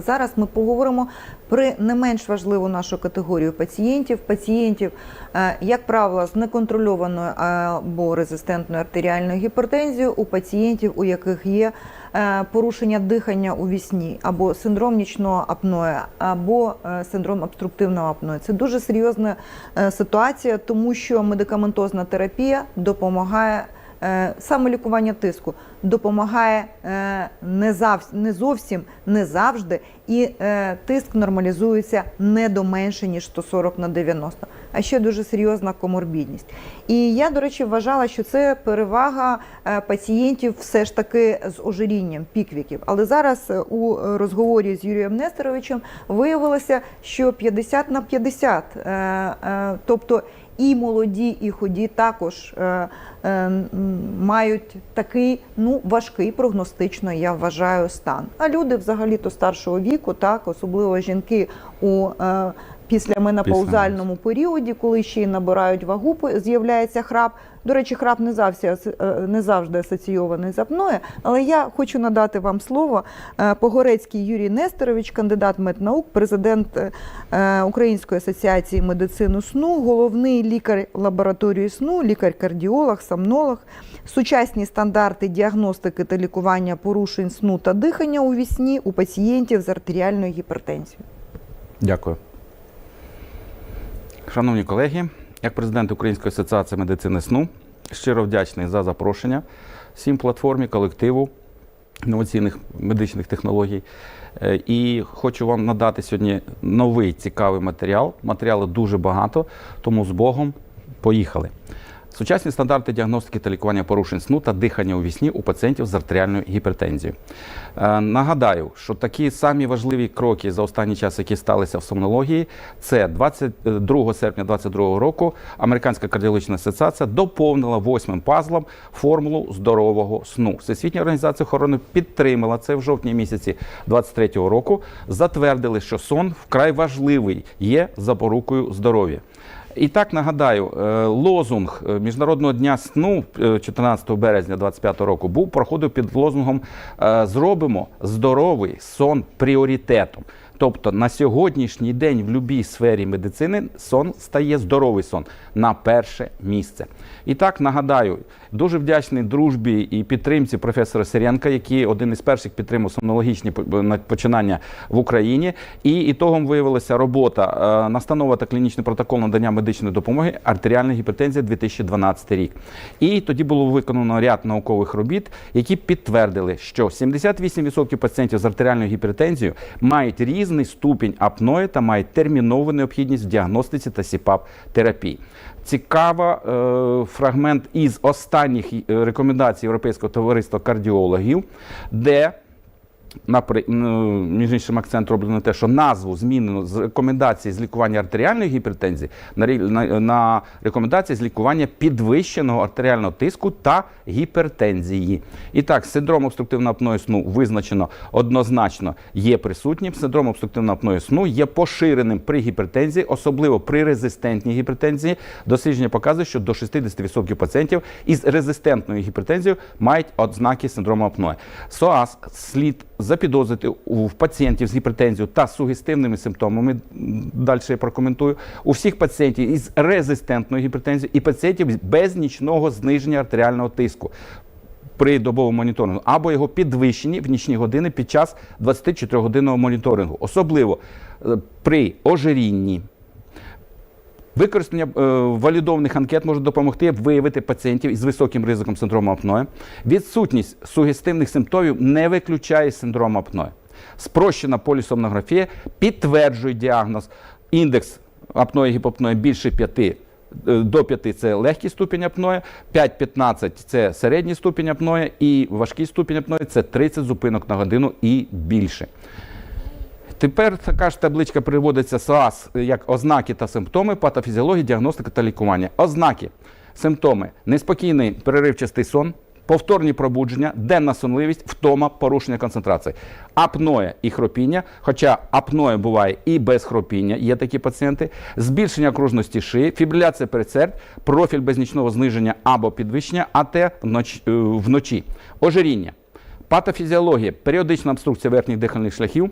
Зараз ми поговоримо про не менш важливу нашу категорію пацієнтів. Пацієнтів, е, як правило, з неконтрольованою або резистентною артеріальною гіпертензією, у пацієнтів, у яких є е, порушення дихання у вісні, або синдром нічного апноя, або е, синдром обструктивного апноя. Це дуже серйозна е, ситуація, тому що медикаментозна терапія допомагає. Е, Саме лікування тиску допомагає е, не, зав, не зовсім, не завжди, і е, тиск нормалізується не до менше, ніж 140 на 90. А ще дуже серйозна коморбідність. І я, до речі, вважала, що це перевага пацієнтів все ж таки з ожирінням піквіків. Але зараз у розговорі з Юрієм Нестеровичем виявилося, що 50 на 50, е, е, тобто і молоді, і ході також е, е, мають такий ну важкий прогностично, я вважаю, стан. А люди взагалі то старшого віку, так особливо жінки у е, після менопаузальному періоді, коли ще й набирають вагу, з'являється храп. До речі, храп не завжди, е, не завжди асоційований з апноє, але я хочу надати вам слово. Е, Погорецький Юрій Нестерович, кандидат меднаук, президент е, Української асоціації медицини сну, головний лікар лабораторії сну, лікар-кардіолог, сомнолог, сучасні стандарти діагностики та лікування порушень сну та дихання у вісні у пацієнтів з артеріальною гіпертензією. Дякую. Шановні колеги, як президент Української асоціації медицини сну, щиро вдячний за запрошення всім платформі, колективу інноваційних медичних технологій. Е, І хочу вам надати сьогодні новий цікавий матеріал. Матеріалу дуже багато, тому з Богом поїхали. Сучасні стандарти діагностики та лікування порушень сну та дихання у вісні у пацієнтів з артеріальною гіпертензією. Е, Нагадаю, що такі самі важливі кроки за останній час, які сталися в сомнології, це 22 серпня 2022 року Американська кардіологічна асоціація доповнила восьмим пазлом формулу здорового сну. Всесвітня організація охорони підтримала це в жовтні місяці 2023 року. Затвердили, що сон вкрай важливий є запорукою здоров'я. І так нагадаю, е, лозунг е, Міжнародного дня сну е, 14 березня 25 року був проходив під лозунгом е, Зробимо здоровий сон пріоритетом. Тобто на сьогоднішній день в будь-якій сфері медицини сон стає здоровий сон на перше місце. І так нагадаю, дуже вдячний дружбі і підтримці професора Сиренка, який один із перших підтримав сомнологічні починання в Україні. І ітогом виявилася робота е, настанова та клінічний протокол надання медичної допомоги артеріальна гіпертензія 2012 рік. І тоді було виконано ряд наукових робіт, які підтвердили, що 78% пацієнтів з артеріальною гіпертензією мають різний ступінь апної та мають термінову необхідність в діагностиці та сіпап терапії. Цікава е, фрагмент із останніх е, рекомендацій Європейського товариства кардіологів, де між іншим акцент роблено на те, що назву змінено з рекомендації з лікування артеріальної гіпертензії на рекомендації з лікування підвищеного артеріального тиску та гіпертензії. І так, синдром обструктивного апної сну визначено однозначно є присутнім. Синдром обструктивного апної сну є поширеним при гіпертензії, особливо при резистентній гіпертензії. Дослідження показує, що до 60% пацієнтів із резистентною гіпертензією мають ознаки синдрому апної. СОАС слід запідозрити у пацієнтів з гіпертензією та сугестивними симптомами. Далі я прокоментую. У всіх пацієнтів із резистентною гіпертензією і пацієнтів без нічного зниження артеріального тиску. При добовому моніторингу або його підвищенні в нічні години під час 24-годинного моніторингу, особливо е, при ожирінні, Використання е, валідованих анкет може допомогти виявити пацієнтів із високим ризиком синдрому апної. Відсутність сугестивних симптомів не виключає синдром апної. Спрощена полісомнографія підтверджує діагноз. Індекс апної гіпопної більше 5 е, до 5 це легкий ступінь апної, 5-15 це середній ступінь апної і важкий ступінь апної це 30 зупинок на годину і більше. Тепер така ж табличка приводиться САС як ознаки та симптоми патофізіології, діагностика та лікування. Ознаки, симптоми, неспокійний переривчастий сон, повторні пробудження, денна сонливість, втома, порушення концентрації, апноє і хропіння, хоча апноє буває і без хропіння, є такі пацієнти, збільшення окружності шиї, фібриляція передсердь, профіль без нічного зниження або підвищення, АТ е, вночі, ожиріння, патофізіологія, періодична обструкція верхніх дихальних шляхів,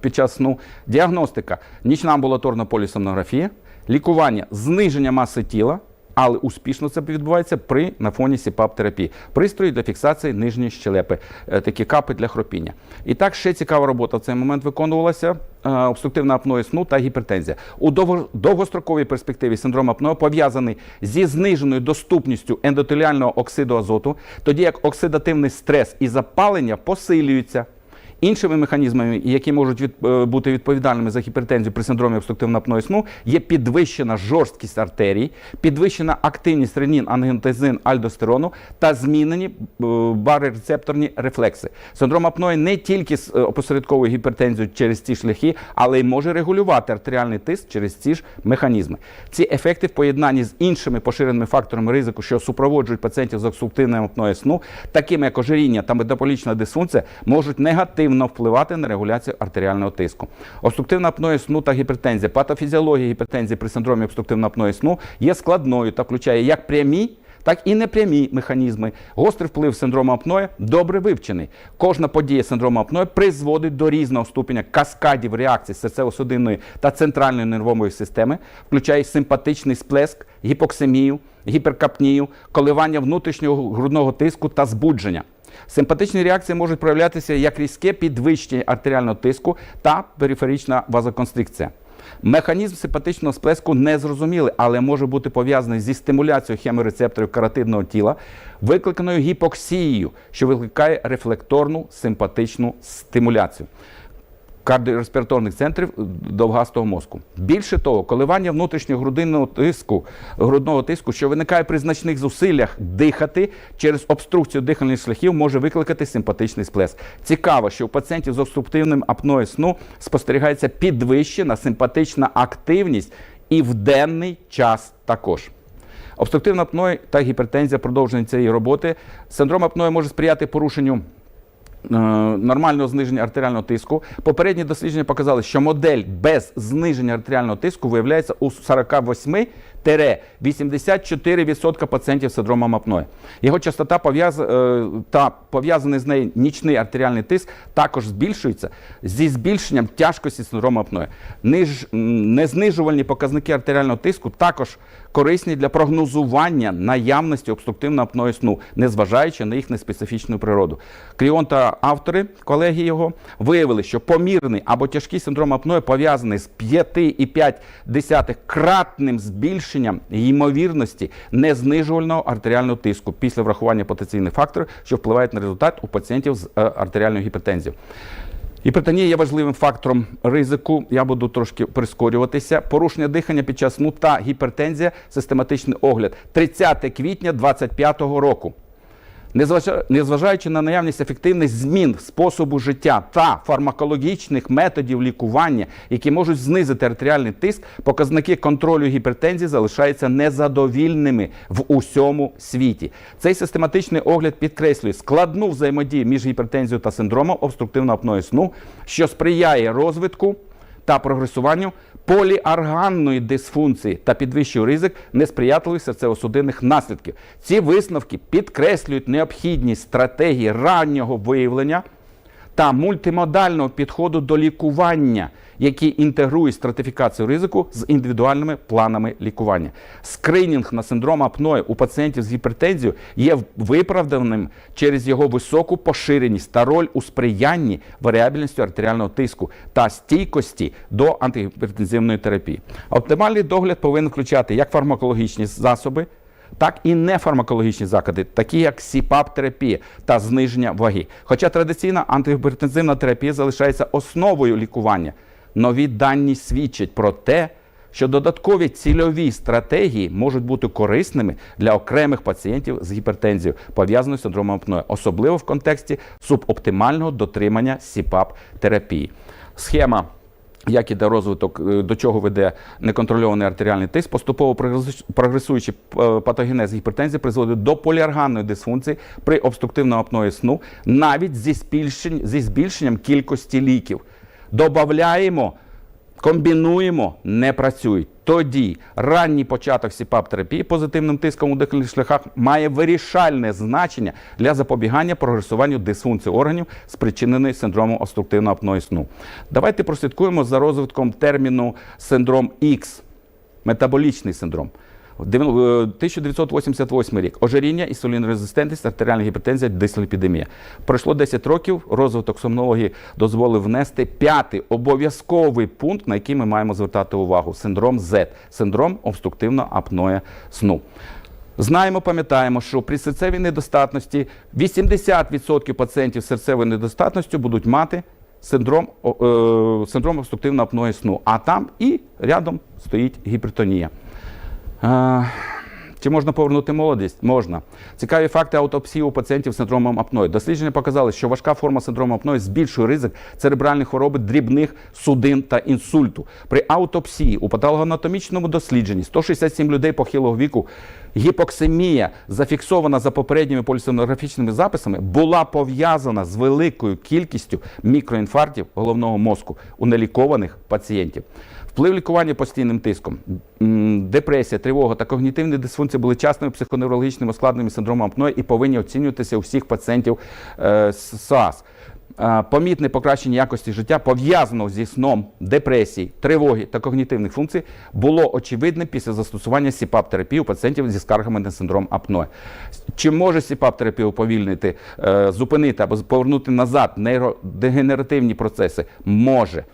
під час сну, діагностика, нічна амбулаторна полісомнографія, лікування, зниження маси тіла, але успішно це відбувається при на фоні СІПАП-терапії. Пристрої для фіксації нижньої щелепи, е, такі капи для хропіння. І так ще цікава робота в цей момент виконувалася. е, Обструктивна апноє сну та гіпертензія. У довго- довгостроковій перспективі синдром апноє пов'язаний зі зниженою доступністю ендотеліального оксиду азоту, тоді як оксидативний стрес і запалення посилюються. Іншими механізмами, які можуть від, е, бути відповідальними за гіпертензію при синдромі обструктивного апної сну, є підвищена жорсткість артерій, підвищена активність ренін, ангіотензин, альдостерону та змінені е, барорецепторні рефлекси. Синдром апної не тільки е, опосередковує гіпертензію через ці шляхи, але й може регулювати артеріальний тиск через ці ж механізми. Ці ефекти в поєднанні з іншими поширеними факторами ризику, що супроводжують пацієнтів з обструктивним апноє сну, такими як ожиріння та метаболічна дисфункція, можуть негативно впливати на регуляцію артеріального тиску. Обструктивна апноє сну та гіпертензія. Патофізіологія гіпертензії при синдромі обструктивного апної сну є складною та включає як прямі. Так і непрямі механізми. Гострий вплив синдрому апної добре вивчений. Кожна подія синдрому апної призводить до різного ступеня каскадів реакцій серцево-судинної та центральної нервової системи, включає симпатичний сплеск, гіпоксемію, гіперкапнію, коливання внутрішнього грудного тиску та збудження. Симпатичні реакції можуть проявлятися як різке підвищення артеріального тиску та периферична вазоконстрикція. Механізм симпатичного сплеску не зрозумілий, але може бути пов'язаний зі стимуляцією хеморецепторів каротидного тіла, викликаною гіпоксією, що викликає рефлекторну симпатичну стимуляцію кардіореспіраторних центрів довгастого мозку. Більше того, коливання внутрішнього грудинного тиску, грудного тиску, що виникає при значних зусиллях дихати через обструкцію дихальних шляхів, може викликати симпатичний сплеск. Цікаво, що у пацієнтів з обструктивним апноє сну спостерігається підвищена симпатична активність і в денний час також. Обструктивна апноє та гіпертензія продовження цієї роботи. Синдром апної може сприяти порушенню нормального зниження артеріального тиску. Попередні дослідження показали, що модель без зниження артеріального тиску виявляється у 48-84% пацієнтів з синдромом апної. Його частота пов'яз... е, та пов'язаний з нею нічний артеріальний тиск також збільшується зі збільшенням тяжкості синдрому апної. Ниж... Незнижувальні показники артеріального тиску також корисні для прогнозування наявності обструктивного апної сну, незважаючи на їх неспецифічну природу. Кріон та автори, колеги його, виявили, що помірний або тяжкий синдром апної пов'язаний з 5,5 кратним збільшенням ймовірності незнижувального артеріального тиску після врахування потенційних факторів, що впливають на результат у пацієнтів з е, артеріальною гіпертензією. Гіпертонія є важливим фактором ризику. Я буду трошки прискорюватися. Порушення дихання під час сну та гіпертензія. Систематичний огляд. 30 квітня 2025 року. Незважа- Незважаючи на наявність ефективних змін способу життя та фармакологічних методів лікування, які можуть знизити артеріальний тиск, показники контролю гіпертензії залишаються незадовільними в усьому світі. Цей систематичний огляд підкреслює складну взаємодію між гіпертензією та синдромом обструктивного апної сну, що сприяє розвитку та прогресуванню поліарганної дисфункції та підвищує ризик несприятливих серцево-судинних наслідків. Ці висновки підкреслюють необхідність стратегії раннього виявлення та мультимодального підходу до лікування, які інтегрують стратифікацію ризику з індивідуальними планами лікування. Скринінг на синдром апної у пацієнтів з гіпертензією є виправданим через його високу поширеність та роль у сприянні варіабельності артеріального тиску та стійкості до антигіпертензивної терапії. Оптимальний догляд повинен включати як фармакологічні засоби, так і нефармакологічні заклади, такі як СІПАП-терапія та зниження ваги. Хоча традиційна антигіпертензивна терапія залишається основою лікування, нові дані свідчать про те, що додаткові цільові стратегії можуть бути корисними для окремих пацієнтів з гіпертензією, пов'язаною з синдромом апної, особливо в контексті субоптимального дотримання СІПАП-терапії. Схема як іде розвиток, е, до чого веде неконтрольований артеріальний тиск, поступово прогресу- прогресуючий е, патогенез гіпертензії призводить до поліарганної дисфункції при обструктивному апної сну, навіть зі збільшенням кількості ліків. Добавляємо комбінуємо, не працюють. Тоді ранній початок СІПАП-терапії позитивним тиском у дихальних шляхах має вирішальне значення для запобігання прогресуванню дисфункції органів, спричиненої синдромом обструктивного апної сну. Давайте прослідкуємо за розвитком терміну синдром Х, метаболічний синдром. Дев- е, 1988 рік. Ожиріння, інсулінорезистентність, артеріальна гіпертензія, дислепідемія. Пройшло 10 років. Розвиток сомнології дозволив внести п'ятий обов'язковий пункт, на який ми маємо звертати увагу: синдром Z, синдром обструктивного апноя сну. Знаємо, пам'ятаємо, що при серцевій недостатності 80% пацієнтів з серцевою недостатністю будуть мати синдром, е, синдром обструктивного апної сну. А там і рядом стоїть гіпертонія. Чи можна повернути молодість? Можна. Цікаві факти аутопсії у пацієнтів з синдромом апної. Дослідження показали, що важка форма синдрому апної збільшує ризик церебральної хвороби дрібних судин та інсульту. При аутопсії у патологоанатомічному дослідженні 167 людей похилого віку гіпоксемія, зафіксована за попередніми полісонографічними записами, була пов'язана з великою кількістю мікроінфарктів головного мозку у нелікованих пацієнтів. Вплив лікування постійним тиском, депресія, тривога та когнітивні дисфункції були частними психоневрологічними ускладненнями синдрому апної і повинні оцінюватися у всіх пацієнтів е, САС. Е, Помітне покращення якості життя пов'язано зі сном, депресії, тривоги та когнітивних функцій було очевидним після застосування СІПАП-терапії у пацієнтів зі скаргами на синдром апної. Чи може СІПАП-терапія уповільнити, е, зупинити або повернути назад нейродегенеративні процеси? Може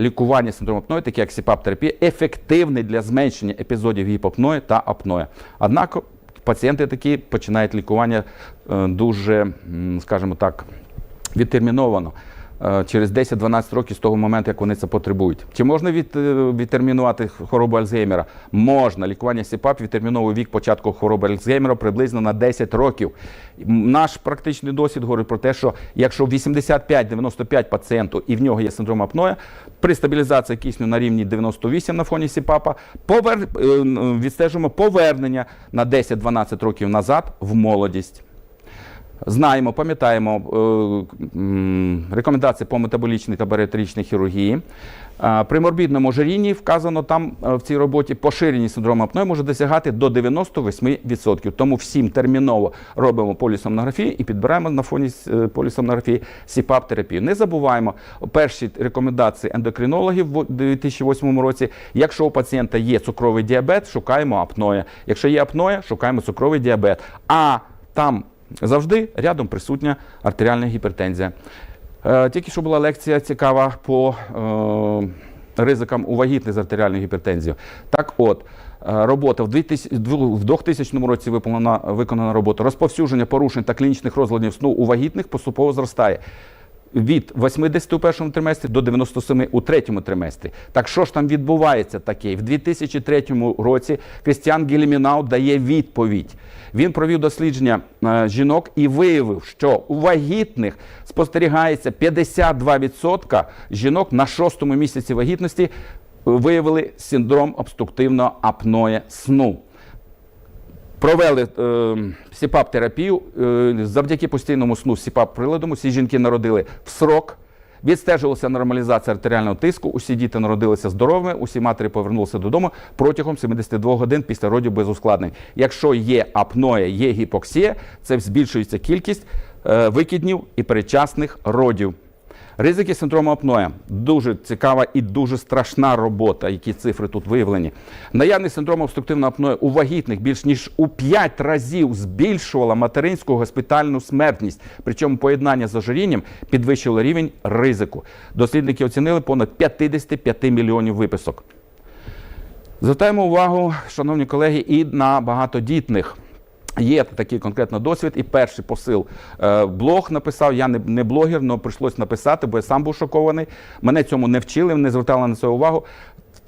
лікування синдрому апної, таке як СІПАП-терапія, ефективне для зменшення епізодів гіпопної та апної. Однак пацієнти такі починають лікування е, дуже, скажімо так, відтерміновано. е, Через 10-12 років з того моменту, як вони це потребують. Чи можна від, е, відтермінувати хворобу Альцгеймера? Можна. Лікування СІПАП відтерміновує вік початку хвороби Альцгеймера приблизно на 10 років. Наш практичний досвід говорить про те, що якщо 85-95 пацієнту і в нього є синдром апноя, при стабілізації кисню на рівні 98 на фоні СІПАПа, повер... е, відстежуємо повернення на 10-12 років назад в молодість. Знаємо, пам'ятаємо е, рекомендації по метаболічній та баріатричній хірургії. Е, При морбідному ожирінні вказано там е, в цій роботі поширеність синдрому апної може досягати до 98%. Тому всім терміново робимо полісомнографію і підбираємо на фоні полісомнографії СІПАП-терапію. Не забуваємо перші рекомендації ендокринологів в 2008 році. Якщо у пацієнта є цукровий діабет, шукаємо апноя. Якщо є апноя, шукаємо цукровий діабет. А там завжди рядом присутня артеріальна гіпертензія. Е, Тільки що була лекція цікава по е, ризикам у вагітних з артеріальною гіпертензією. Так от, е, робота в 2000, році виконана, виконана робота. Розповсюдження порушень та клінічних розладів сну у вагітних поступово зростає. Від 80 у першому триместрі до 97 у третьому триместрі. Так що ж там відбувається таке? В 2003 році Крістіан Гелімінау дає відповідь. Він провів дослідження е, жінок і виявив, що у вагітних спостерігається 52% жінок на шостому місяці вагітності е, виявили синдром обструктивного апноя сну. Провели е, СІПАП-терапію. Е, завдяки постійному сну СІПАП-приладом усі жінки народили в срок. Відстежувалася нормалізація артеріального тиску. Усі діти народилися здоровими, усі матері повернулися додому протягом 72 годин після родів без ускладнень. Якщо є апноя, є гіпоксія, це збільшується кількість е, викиднів і передчасних родів. Ризики синдрому апноя дуже цікава і дуже страшна робота, які цифри тут виявлені. Наявність синдрому обструктивного апноя у вагітних більш ніж у 5 разів збільшувала материнську госпітальну смертність. Причому поєднання з ожирінням підвищило рівень ризику. Дослідники оцінили понад 55 мільйонів виписок. Звертаємо увагу, шановні колеги, і на багатодітних. Є такий конкретно досвід, і перший посил е, блог написав. Я не, не блогер, але прийшлось написати, бо я сам був шокований. Мене цьому не вчили, не звертали на це увагу.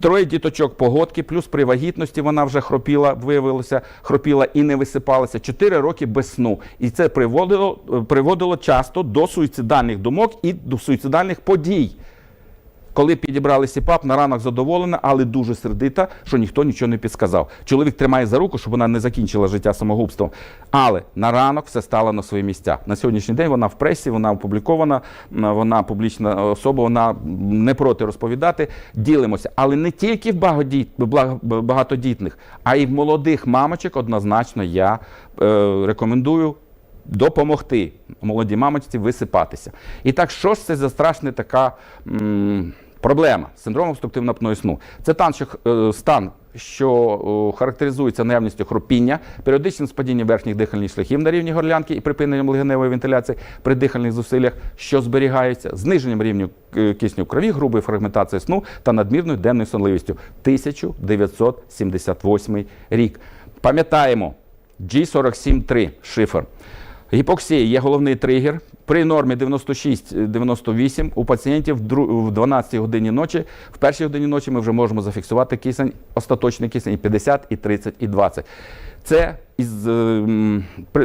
Троє діточок погодки, плюс при вагітності вона вже хропіла, виявилося, хропіла і не висипалася. Чотири роки без сну. І це приводило, приводило часто до суїцидальних думок і до суїцидальних подій. Коли підібрали СІПАП, на ранок задоволена, але дуже сердита, що ніхто нічого не підсказав. Чоловік тримає за руку, щоб вона не закінчила життя самогубством. Але на ранок все стало на свої місця. На сьогоднішній день вона в пресі, вона опублікована, вона публічна особа, вона не проти розповідати. Ділимося. Але не тільки в багатодітних, а й в молодих мамочок однозначно я е, рекомендую допомогти молодій мамочці висипатися. І так, що ж це за страшна така м, проблема синдром обструктивного апної сну? Це е, стан, що характеризується наявністю хропіння, періодичним спадінням верхніх дихальних шляхів на рівні горлянки і припиненням легеневої вентиляції при дихальних зусиллях, що зберігається, зниженням рівню е, кисню крові, грубою фрагментацією сну та надмірною денною сонливістю. 1978 рік. Пам'ятаємо, G47.3 шифр. Гіпоксія є головний тригер. При нормі 96-98 у пацієнтів в дру- в 12 годині ночі, в першій годині ночі ми вже можемо зафіксувати кисень, остаточний кисень і 50, і 30, і 20. Це із, е, е,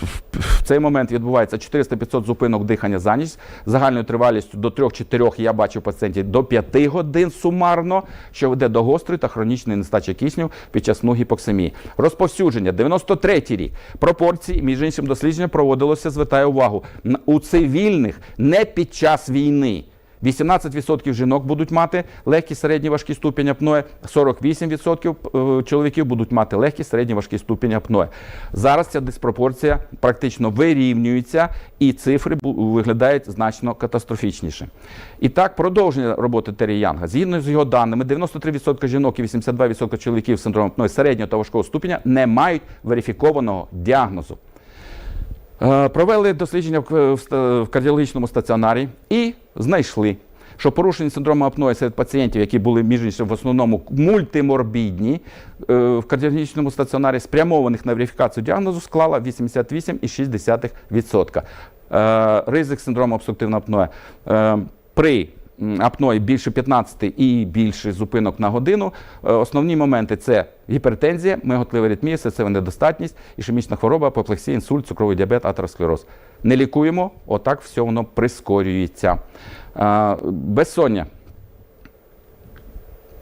в- цей момент відбувається 400-500 зупинок дихання за ніч, загальною тривалістю до 3-4, я бачу пацієнтів до 5 годин сумарно, що веде до гострої та хронічної нестачі кисню під час сну гіпоксемії. Розповсюдження 93 рік. Пропорції, між іншим, дослідження проводилося, звертаю увагу, у цивільних не під час війни. 18% жінок будуть мати легкий середній важкий ступінь апноe, 48% е, чоловіків будуть мати легкий середній важкий ступінь апноe. Зараз ця диспропорція практично вирівнюється, і цифри виглядають значно катастрофічніше. І так, продовження роботи Террі Янга. Згідно з його даними, 93% жінок і 82% чоловіків з синдромом апноe середнього та важкого ступеня не мають верифікованого діагнозу. Е, Провели дослідження в кардіологічному стаціонарі і знайшли, що порушення синдрому апної серед пацієнтів, які були між іншим в основному мультиморбідні, е, в кардіологічному стаціонарі спрямованих на верифікацію діагнозу склала 88,6%. Е, Ризик синдрому обструктивного апноe е, при апної більше 15 і більше зупинок на годину. Е, Основні моменти це гіпертензія, миготлива ритмія, серцева недостатність, ішемічна хвороба, апоплексія, інсульт, цукровий діабет, атеросклероз. Не лікуємо, отак все воно прискорюється. Е, Безсоння.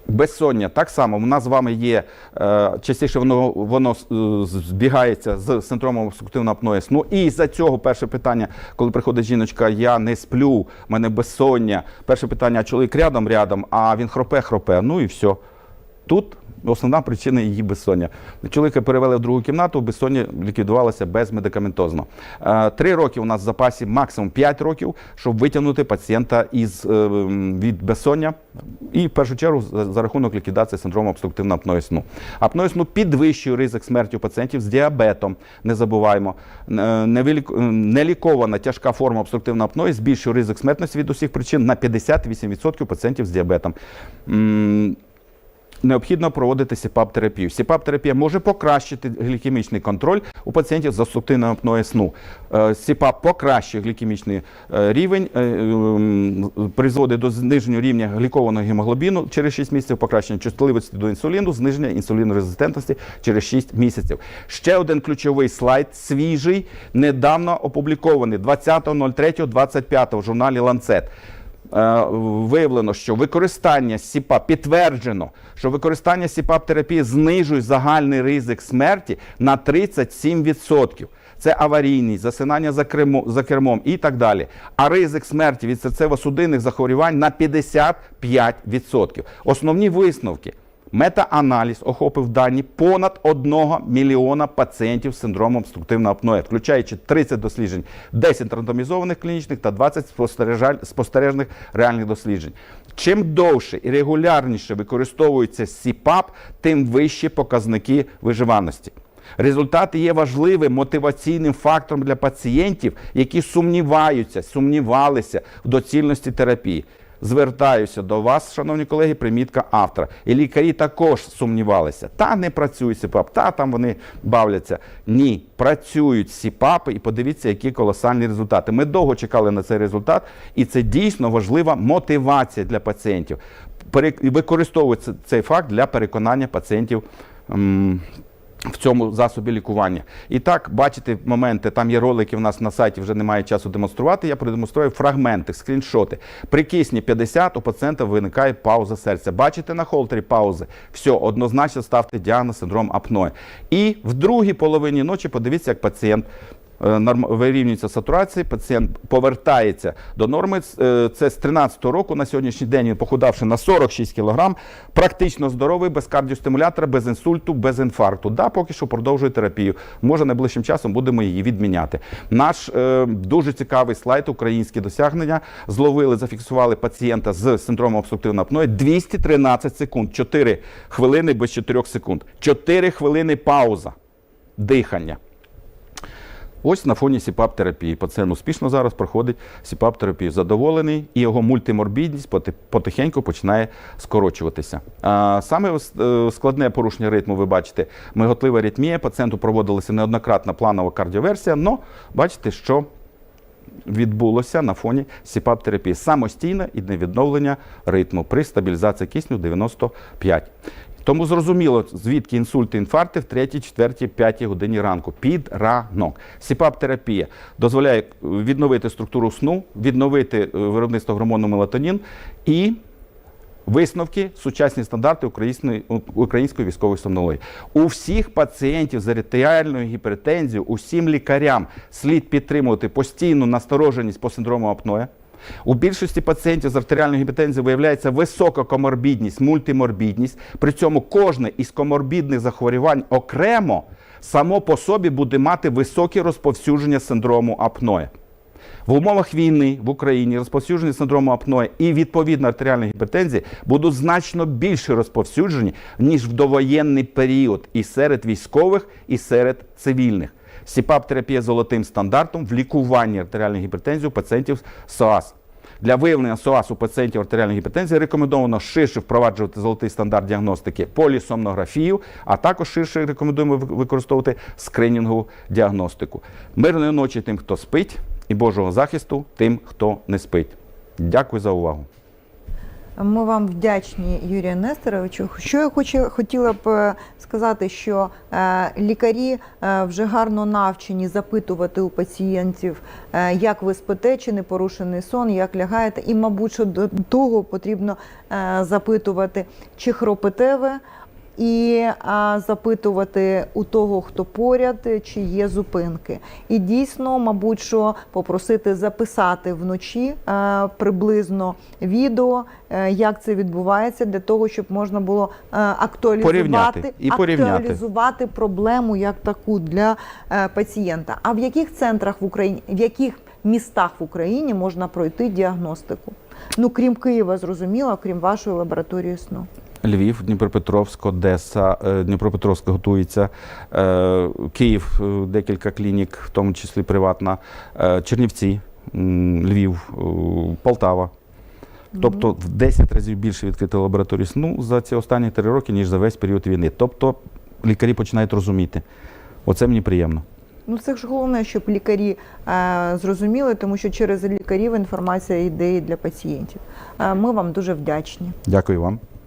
Безсоння так само. У нас з вами є е, частіше воно воно е, збігається з синдромом обструктивного апноe сну. І за цього перше питання, коли приходить жіночка, я не сплю, в мене безсоння. Перше питання, чоловік рядом рядом, а він хропе, хропе. Ну і все. Тут основна причина її безсоння. Чоловіка перевели в другу кімнату, безсоння ліквідувалося безмедикаментозно. Е, Три роки у нас в запасі, максимум 5 років, щоб витягнути пацієнта із, е, від безсоння. І в першу чергу за, рахунок ліквідації синдрому обструктивного апної сну. Апної сну підвищує ризик смерті у пацієнтів з діабетом. Не забуваємо. Е, Нелікована тяжка форма обструктивного апної збільшує ризик смертності від усіх причин на 58% пацієнтів з діабетом. Необхідно проводити СІПАП-терапію. СІПАП-терапія може покращити глікемічний контроль у пацієнтів з обструктивним апноe сну. Е, СІПАП покращує глікемічний е, рівень, е, ем, призводить до зниження рівня глікованого гемоглобіну через 6 місяців, покращення чутливості до інсуліну, зниження інсулінорезистентності через 6 місяців. Ще один ключовий слайд, свіжий, недавно опублікований 20.03.25 в журналі Lancet. Е, виявлено, що використання СІПА підтверджено, що використання СІПАП терапії знижує загальний ризик смерті на 37%. Це аварійність, засинання за, кермо, за кермом і так далі. А ризик смерті від серцево-судинних захворювань на 55%. Основні висновки. Мета-аналіз охопив дані понад 1 мільйона пацієнтів з синдромом обструктивного апноe, включаючи 30 досліджень, 10 рандомізованих клінічних та 20 спостережних реальних досліджень. Чим довше і регулярніше використовується СІПАП, тим вищі показники виживаності. Результати є важливим мотиваційним фактором для пацієнтів, які сумніваються, сумнівалися в доцільності терапії. Звертаюся до вас, шановні колеги, примітка автора. І лікарі також сумнівалися. Та не працюють СІПАП, та там вони бавляться. Ні, працюють СІПАПи і подивіться, які колосальні результати. Ми довго чекали на цей результат, і це дійсно важлива мотивація для пацієнтів. Використовується цей факт для переконання пацієнтів. В цьому засобі лікування. І так, бачите моменти, там є ролики в нас на сайті, вже немає часу демонструвати. Я продемонструю фрагменти, скріншоти. При кисні 50 у пацієнта виникає пауза серця. Бачите на холтері паузи. Все, однозначно ставте діагноз синдром апної. І в другій половині ночі подивіться, як пацієнт вирівнюється сатурація, пацієнт повертається до норми. Е, Це з 13-го року на сьогоднішній день він похудавши на 46 кг, практично здоровий, без кардіостимулятора, без інсульту, без інфаркту. Да, поки що продовжує терапію. Може, найближчим часом будемо її відміняти. Наш е, дуже цікавий слайд, українські досягнення. Зловили, зафіксували пацієнта з синдромом обструктивної апної 213 секунд, 4 хвилини без 4 секунд, 4 хвилини пауза дихання. Ось на фоні СІПАП-терапії. Пацієнт успішно зараз проходить СІПАП-терапію. Задоволений, і його мультиморбідність потихеньку починає скорочуватися. Саме е, складне порушення ритму, ви бачите, миготлива аритмія. Пацієнту проводилася неоднократна планова кардіоверсія, але бачите, що відбулося на фоні СІПАП-терапії. Самостійне і невідновлення ритму при стабілізації кисню 95. Тому зрозуміло, звідки інсульти, інфаркти в 3, 4, 5 годині ранку під ранок. СІПАП-терапія дозволяє відновити структуру сну, відновити е, виробництво гормону мелатонін і Висновки, сучасні стандарти української, української військової сомнології. У всіх пацієнтів з артеріальною гіпертензією, усім лікарям слід підтримувати постійну настороженість по синдрому апноє. У більшості пацієнтів з артеріальною гіпертензією виявляється висока коморбідність, мультиморбідність. При цьому кожне із коморбідних захворювань окремо само по собі буде мати високе розповсюдження синдрому апноє. В умовах війни в Україні розповсюдження синдрому апної і відповідно артеріальної гіпертензії будуть значно більше розповсюджені, ніж в довоєнний період і серед військових, і серед цивільних. СІПАП-терапія золотим стандартом в лікуванні артеріальної гіпертензії у пацієнтів СОАС. Для виявлення СОАС у пацієнтів артеріальної гіпертензії рекомендовано ширше впроваджувати золотий стандарт діагностики полісомнографію, а також ширше рекомендуємо використовувати скринінгову діагностику. Мирної ночі тим, хто спить, і Божого захисту тим, хто не спить. Дякую за увагу. Ми вам вдячні, Юрію Нестеровичу. Що я хочу, хотіла б е, сказати, що е, лікарі е, вже гарно навчені запитувати у пацієнтів, як ви спите, чи не порушений сон, як лягаєте. І, мабуть, що до того потрібно запитувати, чи хропите ви. І а, запитувати у того, хто поряд, чи є зупинки. І дійсно, мабуть, що попросити записати вночі е, приблизно відео, е, як це відбувається, для того, щоб можна було е, актуалізувати, Порівняти і порівняти. актуалізувати проблему як таку для пацієнта. А в яких центрах в Україні, в яких містах в Україні можна пройти діагностику? Ну крім Києва, зрозуміло, крім вашої лабораторії сну. Львів, Дніпропетровськ, Одеса, е, Дніпропетровськ готується, е, Київ, е, декілька клінік, в тому числі приватна, Чернівці, Львів, Полтава. Тобто в 10 разів більше відкрити лабораторій сну за ці останні три роки, ніж за весь період війни. Тобто лікарі починають розуміти. Оце мені приємно. Ну це ж головне, щоб лікарі е, зрозуміли, тому що через лікарів інформація йде і для пацієнтів. Е, ми вам дуже вдячні. Дякую вам.